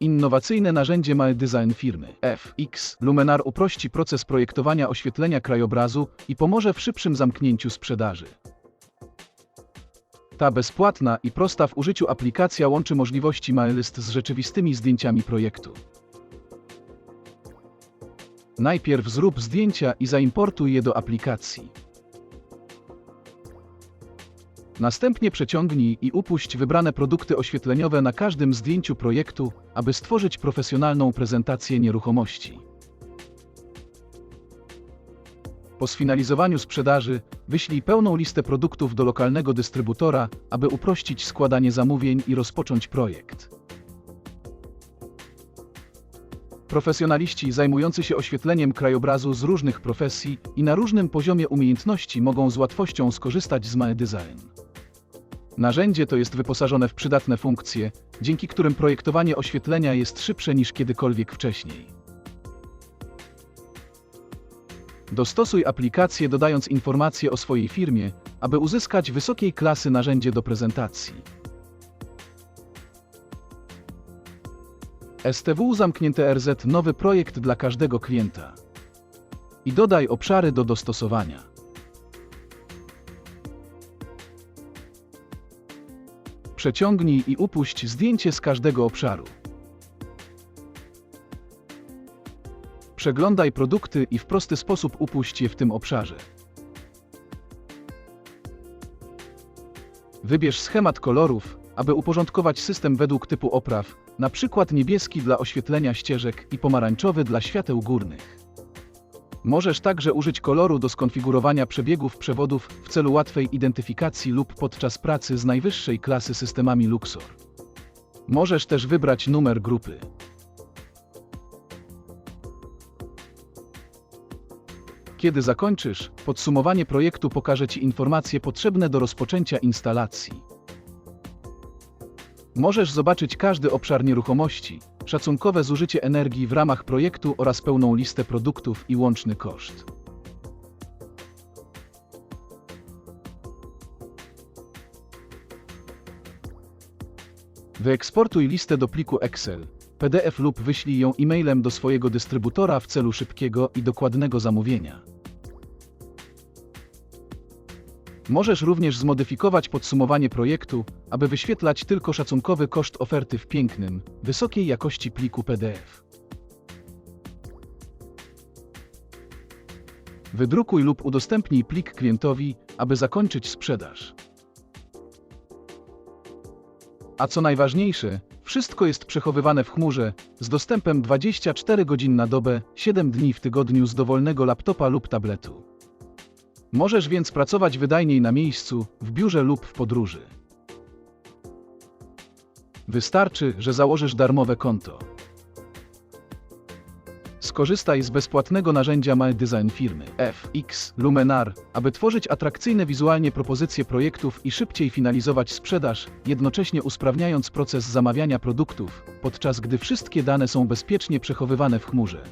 innowacyjne narzędzie Mae Design firmy FX Lumenar uprości proces projektowania oświetlenia krajobrazu i pomoże w szybszym zamknięciu sprzedaży. Ta bezpłatna i prosta w użyciu aplikacja łączy możliwości MyList z rzeczywistymi zdjęciami projektu. Najpierw zrób zdjęcia i zaimportuj je do aplikacji. Następnie przeciągnij i upuść wybrane produkty oświetleniowe na każdym zdjęciu projektu, aby stworzyć profesjonalną prezentację nieruchomości. Po sfinalizowaniu sprzedaży, wyślij pełną listę produktów do lokalnego dystrybutora, aby uprościć składanie zamówień i rozpocząć projekt. Profesjonaliści zajmujący się oświetleniem krajobrazu z różnych profesji i na różnym poziomie umiejętności mogą z łatwością skorzystać z Mae Design. Narzędzie to jest wyposażone w przydatne funkcje, dzięki którym projektowanie oświetlenia jest szybsze niż kiedykolwiek wcześniej. Dostosuj aplikację dodając informacje o swojej firmie, aby uzyskać wysokiej klasy narzędzie do prezentacji. STW zamknięte RZ nowy projekt dla każdego klienta. I dodaj obszary do dostosowania. Przeciągnij i upuść zdjęcie z każdego obszaru. Przeglądaj produkty i w prosty sposób upuść je w tym obszarze. Wybierz schemat kolorów, aby uporządkować system według typu opraw, przykład niebieski dla oświetlenia ścieżek i pomarańczowy dla świateł górnych. Możesz także użyć koloru do skonfigurowania przebiegów przewodów w celu łatwej identyfikacji lub podczas pracy z najwyższej klasy systemami Luxor. Możesz też wybrać numer grupy. Kiedy zakończysz, podsumowanie projektu pokaże Ci informacje potrzebne do rozpoczęcia instalacji. Możesz zobaczyć każdy obszar nieruchomości, szacunkowe zużycie energii w ramach projektu oraz pełną listę produktów i łączny koszt. Wyeksportuj listę do pliku Excel, PDF lub wyślij ją e-mailem do swojego dystrybutora w celu szybkiego i dokładnego zamówienia. Możesz również zmodyfikować podsumowanie projektu, aby wyświetlać tylko szacunkowy koszt oferty w pięknym, wysokiej jakości pliku PDF. Wydrukuj lub udostępnij plik klientowi, aby zakończyć sprzedaż. A co najważniejsze, wszystko jest przechowywane w chmurze, z dostępem 24 godzin na dobę, 7 dni w tygodniu z dowolnego laptopa lub tabletu. Możesz więc pracować wydajniej na miejscu, w biurze lub w podróży. Wystarczy, że założysz darmowe konto. Skorzystaj z bezpłatnego narzędzia My Design firmy FX Lumenar, aby tworzyć atrakcyjne wizualnie propozycje projektów i szybciej finalizować sprzedaż, jednocześnie usprawniając proces zamawiania produktów, podczas gdy wszystkie dane są bezpiecznie przechowywane w chmurze.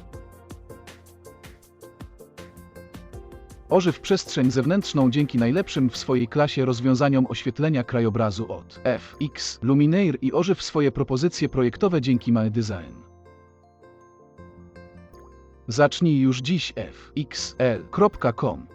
Ożyw przestrzeń zewnętrzną dzięki najlepszym w swojej klasie rozwiązaniom oświetlenia krajobrazu od FX Luminaire i ożyw swoje propozycje projektowe dzięki My Design. Zacznij już dziś fxl.com.